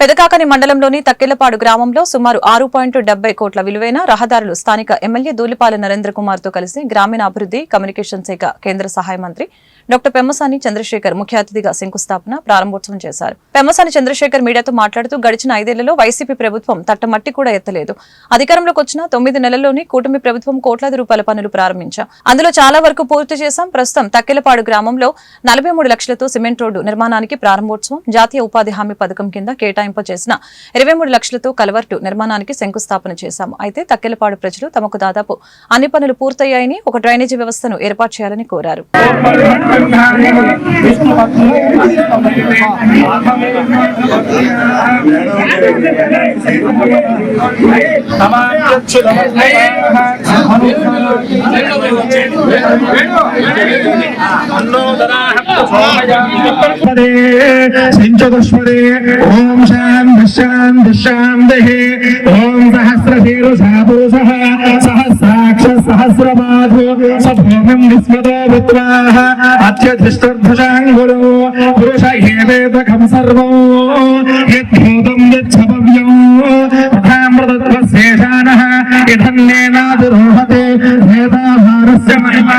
పెదకాకని మండలంలోని తక్కెలపాడు గ్రామంలో సుమారు ఆరు పాయింట్ డెబ్బై కోట్ల విలువైన రహదారులు స్థానిక ఎమ్మెల్యే దూలిపాల నరేంద్ర కుమార్తో కలిసి గ్రామీణాభివృద్ధి కమ్యూనికేషన్ శాఖ కేంద్ర సహాయ మంత్రి డాక్టర్ పెమ్మసాని చంద్రశేఖర్ ముఖ్య అతిథిగా శంకుస్థాపన ప్రారంభోత్సవం చేశారు. పెమ్మసాని చంద్రశేఖర్ మీడియాతో మాట్లాడుతూ గడిచిన ఐదేళ్ళలో వైసీపీ ప్రభుత్వం తట్టమట్టి కూడా ఎత్తలేదు. అధికారంలోకి వచ్చిన తొమ్మిది నెలల్లోనే కూటమి ప్రభుత్వం కోట్లాది రూపాయల పనులు ప్రారంభించాం. అందులో చాలా వరకు పూర్తి చేశాం. ప్రస్తుతం తక్కెలపాడు గ్రామంలో నలభై మూడు లక్షలతో సిమెంట్ రోడ్డు నిర్మాణానికి ప్రారంభోత్సవం జాతీయ ఉపాధి హామీ పథకం కింద కేటాయింపు చేసిన ఇరవై మూడు లక్షలతో కలవర్టు నిర్మాణానికి శంకుస్థాపన చేశాం. అయితే తక్కెలపాడు ప్రజలు తమకు దాదాపు అన్ని పనులు పూర్తయ్యాయని ఒక డ్రైనేజీ వ్యవస్థను ఏర్పాటు చేయాలని కోరారు. ओम शाम ओम सहस्र शेरु सह सहस्राक्ष सहस्रबाधो सभोमं विस्मत విద్వాః అత్యధిష్టర్ధుషాంగులు పురుష ఏవేదకం సర్వం యద్భూతం యచ్చభవ్యం తథామృతత్వశేషానః ఇదన్నేనాదిరోహతే వేదాభారస్య మహిమా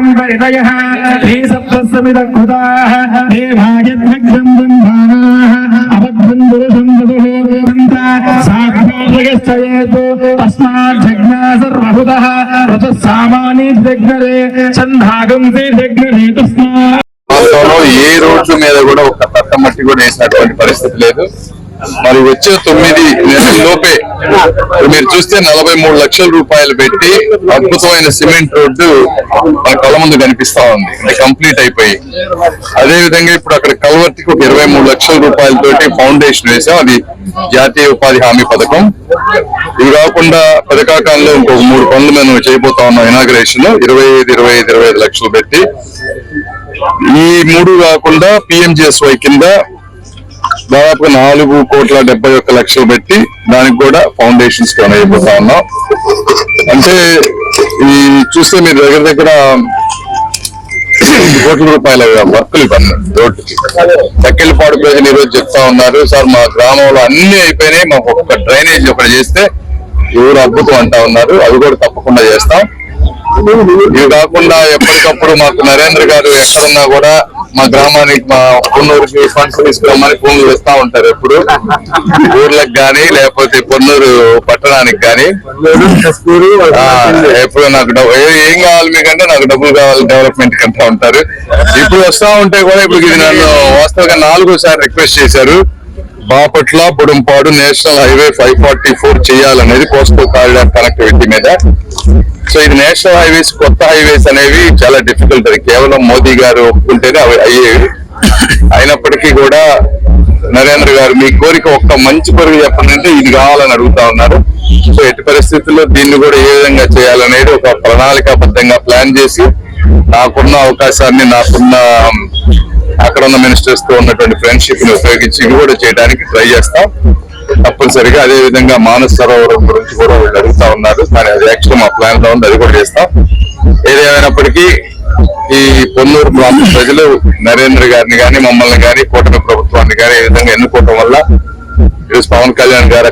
దేవాయద్భగ్రం బ్రహ్మాణాः అబద్ధం పురుషం వధుः అంతా సాక్షాత్యశ్చయేత్ తస్మాజ్ఞా సర్వహుతः ఋతుः సామాని విఘ్నరే చందాగం విఘ్నరే తస్మాత్ ప్రాంతంలో ఏ రోడ్ల మీద కూడా ఒక తట్ట మట్టి కూడా వేసినటువంటి పరిస్థితి లేదు. మరి వచ్చే తొమ్మిది నెలల లోపే మీరు చూస్తే నలభై మూడు లక్షల రూపాయలు పెట్టి అద్భుతమైన సిమెంట్ రోడ్డు మన కళ్ళ ముందు కనిపిస్తా ఉంది. అంటే కంప్లీట్ అయిపోయి. అదే విధంగా ఇప్పుడు అక్కడ కల్వర్తికి ఒక ఇరవై మూడు లక్షల రూపాయలతోటి ఫౌండేషన్ వేసాం అది జాతీయ ఉపాధి హామీ పథకం. ఇవి కాకుండా పథకాకాలంలో ఇంకొక మూడు పనులు మేము చేయబోతా ఉన్నాం ఇనాగ్రేషన్ ఇరవై ఐదు ఇరవై ఐదు ఇరవై ఐదు లక్షలు పెట్టి. ఈ మూడు కాకుండా పిఎంజిఎస్వై కింద దాదాపు నాలుగు కోట్ల డెబ్బై ఒక్క లక్షలు పెట్టి దానికి కూడా ఫౌండేషన్స్ కొని అయిపోతా ఉన్నాం. అంటే ఈ చూస్తే మీరు దగ్గర దగ్గర కోట్ల రూపాయల వర్కులు ఇవన్నీ రోడ్డుకి. తక్కెళ్ళపాడు ప్రజలు ఈరోజు రోజు చెప్తా ఉన్నారు సార్ మా గ్రామంలో అన్ని అయిపోయినాయి మాకు ఒక్క డ్రైనేజ్ ఒకటి చేస్తే ఎవరు అద్భుతం అంటా ఉన్నారు అవి కూడా తప్పకుండా చేస్తాం. ఇవి కాకుండా ఎప్పటికప్పుడు మాకు నరేంద్ర గారు ఎక్కడున్నా కూడా మా గ్రామానికి మా పొన్నూరుకి ఫండ్స్ తీసుకురమ్మని ఫోన్లు వేస్తా ఉంటారు ఎప్పుడు. ఊర్లకు గాని లేకపోతే పొన్నూరు పట్టణానికి గాని. ఎప్పుడు నాకు డబ్బు ఏ- కావాలి మీకంటే నాకు డబ్బులు కావాలి డెవలప్మెంట్కి అంటా ఉంటారు. ఇప్పుడు వస్తా ఉంటే కూడా ఇప్పుడు ఇది నన్ను వాస్తవంగా నాలుగోసారి రిక్వెస్ట్ చేశారు. Bapatla Budampadu national highway five forty four చేయాలనేది కోస్టల్ కారిడార్ కనెక్టివిటీ మీద. సో ఇది నేషనల్ హైవేస్ కొత్త హైవేస్ అనేవి చాలా డిఫికల్ట్ అది. కేవలం మోదీ గారు ఒప్పుకుంటేనే అవి అయ్యేవి. అయినప్పటికీ కూడా నరేంద్ర గారు మీ కోరిక ఒక్క మంచి పరుగు చెప్పండి అంటే ఇది కావాలని అడుగుతా ఉన్నారు. సో ఎట్టి పరిస్థితుల్లో దీన్ని కూడా ఏ విధంగా చేయాలనేది ఒక ప్రణాళికాబద్ధంగా ప్లాన్ చేసి నాకున్న అవకాశాన్ని నాకున్న అక్కడ ఉన్న మినిస్టర్స్తో ఉన్నటువంటి ఫ్రెండ్షిప్ని ఉపయోగించి ఇవి కూడా చేయడానికి ట్రై చేస్తాం. తప్పనిసరిగా అదే విధంగా మానస సరోవరం గురించి కూడా వీళ్ళు అడుగుతా ఉన్నారు. కానీ అది యాక్చువల్ మా ప్లాన్లో ఉంది అది కూడా చేస్తాం. ఏదేమైనప్పటికీ ఈ పొన్నూరు ప్రాంత ప్రజలు నరేంద్ర గారిని కానీ మమ్మల్ని కానీ కూటమి ప్రభుత్వాన్ని కానీ ఈ విధంగా ఎన్నుకోవటం వల్ల ఈరోజు పవన్ కళ్యాణ్ గారు